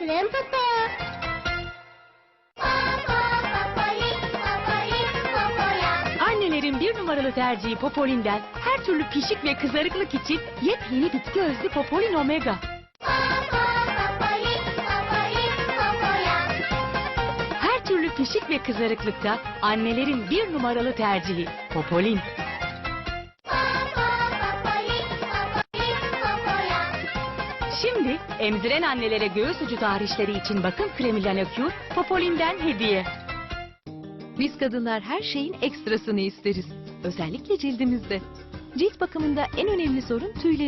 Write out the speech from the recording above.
Popolin Pepe. Annelerin bir numaralı tercihi Popolin'den her türlü pişik ve kızarıklık için yepyeni bitki özlü Popolin Omega. Her türlü pişik ve kızarıklıkta annelerin bir numaralı tercihi Popolin. Şimdi emziren annelere göğüs ucu tahrişleri için bakım kremi Lanacure Popolin'den hediye. Biz kadınlar her şeyin ekstrasını isteriz. Özellikle cildimizde. Cilt bakımında en önemli sorun tüyleri.